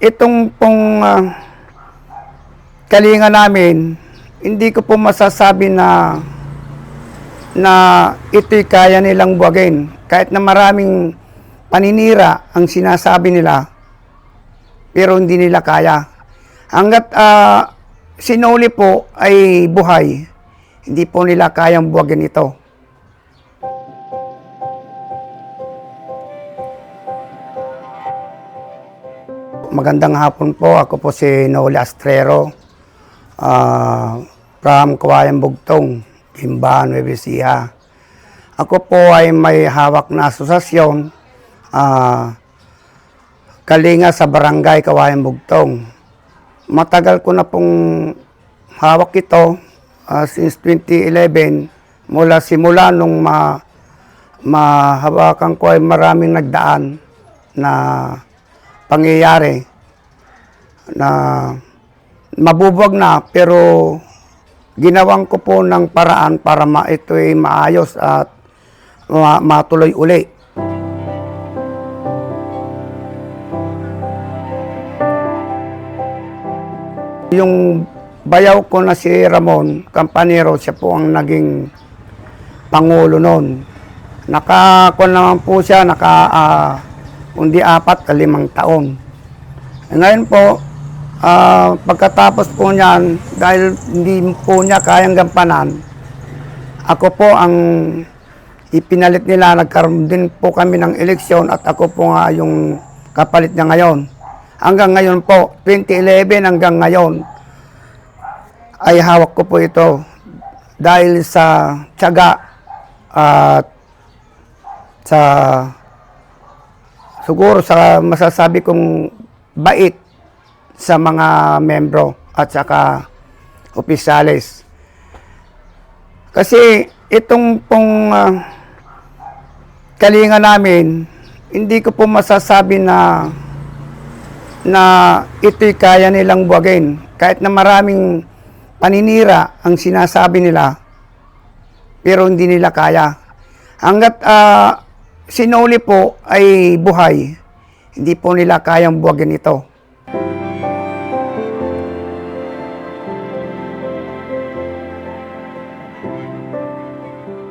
itong pong ah, kalinga namin, hindi ko po masasabi na na ito'y kaya nilang buwagin. Kahit na maraming paninira ang sinasabi nila, pero hindi nila kaya. Hanggat ah, sinuli po ay buhay, hindi po nila kayang buwagin ito. Magandang hapon po. Ako po si Noli Astrero ah, from Kawayan Bugtong, Imbahan, Nueva. Ako po ay may hawak na asosasyon ah, Kalinga sa Barangay Kawayan Bugtong. Matagal ko na pong hawak ito ah, since 2011 mula simula nung ma mahawakan ko ay maraming nagdaan na pangyayari na mabubuwag na pero ginawan ko po ng paraan para ma ito ay maayos at ma- matuloy uli. Yung bayaw ko na si Ramon Campanero, siya po ang naging pangulo noon. Nakakuha naman po siya, naka ah, kundi apat o limang taon. Eh, Ngayon po, ah, pagkatapos po niyan, dahil hindi po niya kayang gampanan, ako po ang ipinalit nila, nagkaroon din po kami ng eleksyon at ako po nga yung kapalit niya ngayon. Hanggang ngayon po, 2011 hanggang ngayon, ay hawak ko po ito dahil sa tiyaga at sa siguro sa masasabi kong bait sa mga membro at saka opisyalis. Kasi itong pong ah, kalinga namin, hindi ko po masasabi na na ito'y kaya nilang buwagin. Kahit na maraming paninira ang sinasabi nila, pero hindi nila kaya. Hanggat ah, sinuli po ay buhay, hindi po nila kayang buwagin ito.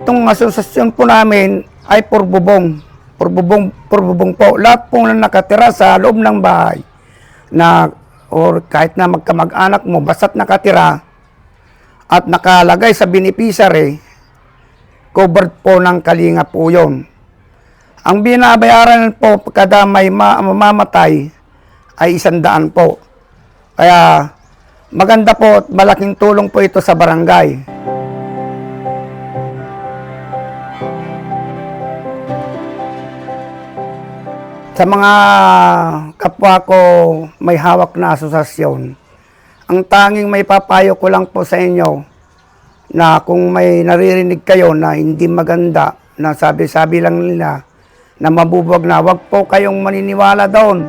Itong asosasyon po namin ay purbubong. Purbubong, purbubong po. Lahat po na nakatira sa loob ng bahay na or kahit na magkamag-anak mo, basta't nakatira at nakalagay sa beneficiary, covered po ng kalinga po yun. Ang binabayaran po kada may ma- mamamatay ay isang daan po. Kaya maganda po at malaking tulong po ito sa barangay. Sa mga kapwa ko may hawak na asosasyon, ang tanging may papayo ko lang po sa inyo na kung may naririnig kayo na hindi maganda, na sabi-sabi lang nila na mabubuwag na, wag po kayong maniniwala doon.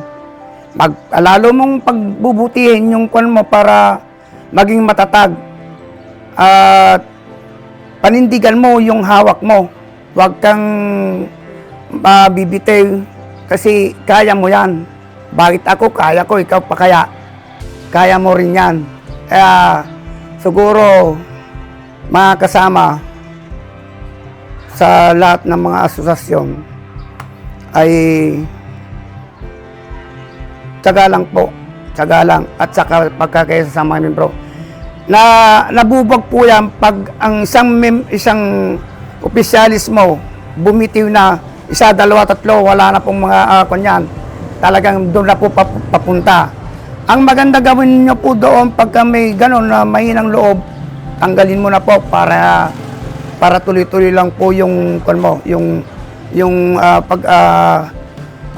Mag, lalo mong pagbubutihin yung kwan mo para maging matatag. At panindigan mo yung hawak mo. Huwag kang mabibitiw kasi kaya mo yan. Bakit ako kaya ko, ikaw pa kaya? Kaya mo rin yan. Kaya siguro mga kasama sa lahat ng mga asosasyon ay tsaga po. Tsaga. At saka pagkakaisa sa mga membro. Na nabubag po yan pag ang isang mem, isang opisyalis mo bumitiw na isa, dalawa, tatlo, wala na pong mga uh, kanyan. Talagang doon na po pap- papunta. Ang maganda gawin niyo po doon pagka may ganun na mahinang loob, tanggalin mo na po para para tuloy-tuloy lang po yung kun mo, yung yung ah, pag ah,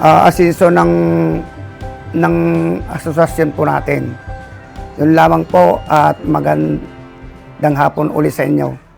ah, asenso ng ng asosasyon po natin. Yun lamang po at magandang hapon uli sa inyo.